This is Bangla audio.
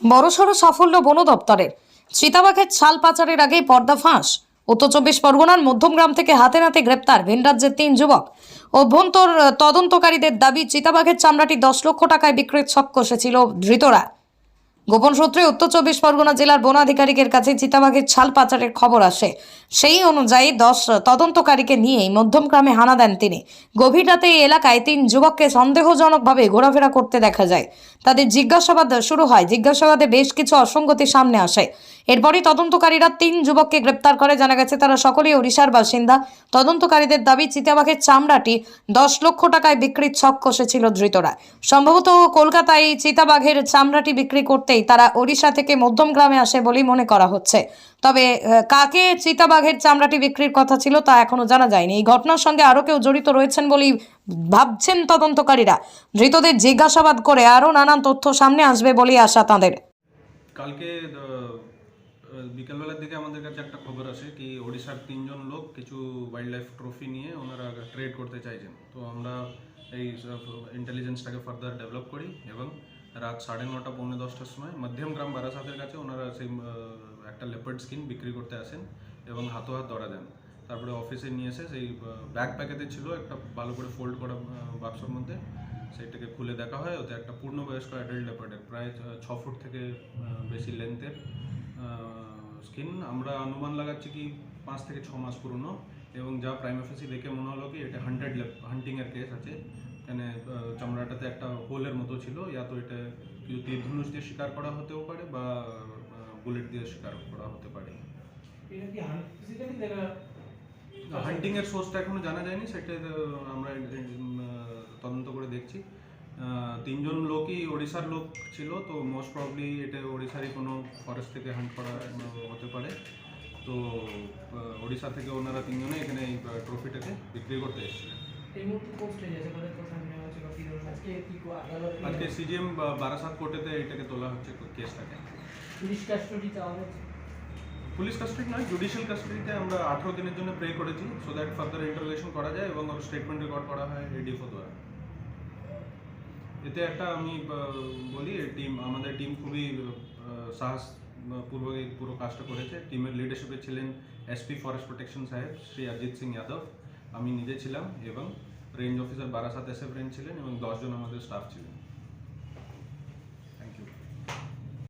বড়সড় সাফল্য বন দপ্তরের চিতাবাঘের ছাল পাচারের আগে পর্দা ফাঁস। উত্তর চব্বিশ পরগনার মধ্যমগ্রাম থেকে হাতে নাতে গ্রেপ্তার ভিন রাজ্যের তিন যুবক। অভ্যন্তর তদন্তকারীদের দাবি, চিতাবাঘের চামড়াটি দশ লক্ষ টাকায় বিক্রির ছক কষেছিল ধৃতরা। গোপন সূত্রে উত্তর চব্বিশ পরগনা জেলার বন আধিকারিকের কাছে চিতাবাঘের ছাল পাচারের খবর আসে। সেই অনুযায়ী দশ তদন্তকারীকে নিয়েই মধ্যমগ্রামে হানা দেন তিনি। গভীর রাতে এই এলাকায় তিন যুবককে সন্দেহজনকভাবে ঘোরাফেরা করতে দেখা যায়। তাদের জিজ্ঞাসাবাদ শুরু হয়। জিজ্ঞাসাবাদে বেশ কিছু অসঙ্গতি সামনে আসে। এরপরই তদন্তকারীরা তিন যুবককে গ্রেপ্তার করে। জানা গেছে, তারা সকলেই ওড়িশার বাসিন্দা। তদন্তকারীদের দাবি, চিতাবাঘের চামড়াটি দশ লক্ষ টাকায় বিক্রির ছক কষেছিল ধৃতরা। সম্ভবত কলকাতায় চিতাবাঘের চামড়াটি বিক্রি করতেই তারা ওড়িশা থেকে মধ্যমগ্রামে আসে বলেই মনে করা হচ্ছে। তবে কাকে চিতাবাঘের চামড়াটি বিক্রির কথা ছিল তা এখনও জানা যায়নি। এই ঘটনার সঙ্গে আরও কেউ জড়িত রয়েছেন বলেই ভাবছেন তদন্তকারীরা। ধৃতদের জিজ্ঞাসাবাদ করে আরও নানান তথ্য সামনে আসবে বলেই আশা তাঁদের। কালকে বিকেলবেলার দিকে আমাদের কাছে একটা খবর আসে কি ওড়িশার তিনজন লোক কিছু ওয়াইল্ড লাইফ ট্রফি নিয়ে ওনারা ট্রেড করতে চাইছেন। তো আমরা এই ইন্টেলিজেন্সটাকে ফার্দার ডেভেলপ করি এবং রাত সাড়ে নটা, পৌনে দশটার সময় মধ্যম গ্রাম বারাসাতের কাছে ওনারা সেই একটা লেপার্ড স্কিন বিক্রি করতে আসেন এবং হাতো হাত ধরা দেন। তারপরে অফিসে নিয়ে এসে সেই ব্যাগ প্যাকেটে ছিল একটা ভালো করে ফোল্ড করা বাক্সর মধ্যে। সেটাকে খুলে দেখা হয়। ওতে একটা পূর্ণবয়স্ক অ্যাডাল্ট লেপার্ডের প্রায় ছ ফুট থেকে বেশি লেন্থের স্কিন আমরা অনুমান লাগাচ্ছি কি পাঁচ থেকে ছ মাস পুরনো। এবং যা প্রাইম অফিসি দেখে মনে হলো কি এটা হান্ড্রেড হান্টিংয়ের কেস আছে। এখানে চামড়াটাতে একটা হোলের মতো ছিল ইয়া তো এটা কিছু তীর ধনুষ দিয়ে শিকার করা হতেও পারে বা বুলেট দিয়ে শিকার করা হতে পারে। এটা কি ফিজিক্যালি হান্টিং এর সোর্সটা এখনও জানা যায়নি সেটা আমরা তদন্ত করে দেখছি। তিনজন লোকই ওড়িশার লোক ছিল তো মোস্ট প্রবলি এটা ওড়িশারই কোনো ফরেস্ট থেকে হান্ট করা হতে পারে। তো ওড়িশা থেকে ওনারা তিনজনে এখানে এই ট্রফিটাকে বিক্রি করতে এসেছিলেন। বা আজকে সিজিএম বারাসাত কোর্টেতে এটাকে তোলা হচ্ছে কেসটাকে। পুলিশ কাস্টডি চাওয়া হচ্ছে? পুলিশ কাস্টাডি নয় জুডিশিয়াল কাস্টাডিতে আমরা আঠেরো দিনের জন্য প্রে করেছি সো দ্যাট ফার্দার ইন্টারোগেশন করা যায় এবং ওর স্টেটমেন্ট রেকর্ড করা হয় এডিএফও দ্বারা। এতে একটা আমি বলি টিম আমাদের টিম খুবই সাহস পূর্বক এই পুরো কাজটা করেছে। টিমের লিডারশিপে ছিলেন এসপি ফরেস্ট প্রোটেকশন সাহেব, শ্রী অজিত সিং যাদব। আমি নিজে ছিলাম এবং range officer Barasat SF range ছিলেন এবং দশজন আমাদের স্টাফ ছিলেন।